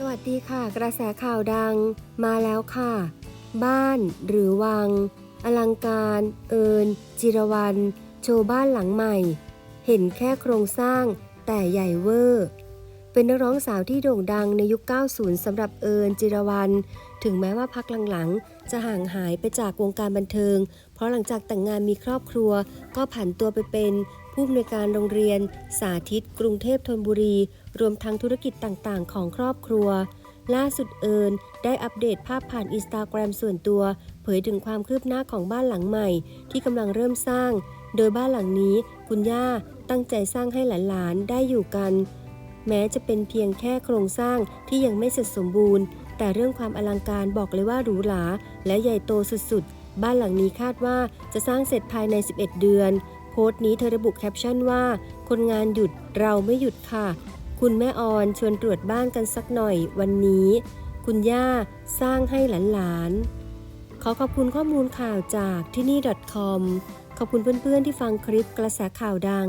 สวัสดีค่ะ กระแสข่าวดังมาแล้วค่ะ บ้านหรือวัง อลังการ เอิญจิรวัน โชว์บ้านหลังใหม่ เห็นแค่โครงสร้างแต่ใหญ่เวอร์ เป็นนักร้องสาวที่โด่งดังในยุค 90 สำหรับเอิญจิรวรรณถึงแม้ว่าพักหลังๆ จะห่างหายไปจากวงการบันเทิง เพราะหลังจากแต่งงานมีครอบครัว ก็ผันตัวไปเป็นผู้อำนวยการโรงเรียน สาธิต กรุงเทพธนบุรี รวมทั้งธุรกิจต่างๆ ของครอบครัว ล่าสุดเอิญได้อัปเดตภาพผ่านอินสตาแกรมส่วนตัว เผยถึงความคืบหน้าของบ้านหลังใหม่ ที่กำลังเริ่มสร้าง โดยบ้านหลังนี้คุณย่าตั้งใจสร้างให้หลานๆ ได้อยู่กัน แม้จะเป็นเพียงแค่โครงสร้างที่ยังไม่เสร็จสมบูรณ์ แต่เรื่องความอลังการบอกเลยว่าหรูหรา และใหญ่โตสุดๆ บ้านหลังนี้คาดว่าจะสร้างเสร็จภายใน 11 เดือน โพสต์นี้เธอระบุแคปชั่นว่า คนงานหยุดเราไม่หยุดค่ะ คุณแม่ออนชวนตรวจบ้านกันสักหน่อยวันนี้ คุณย่าสร้างให้หลานๆ ขอขอบคุณข้อมูลข่าวจากที่นี่ .com ขอบคุณเพื่อนๆที่ฟังคลิปกระแสข่าวดัง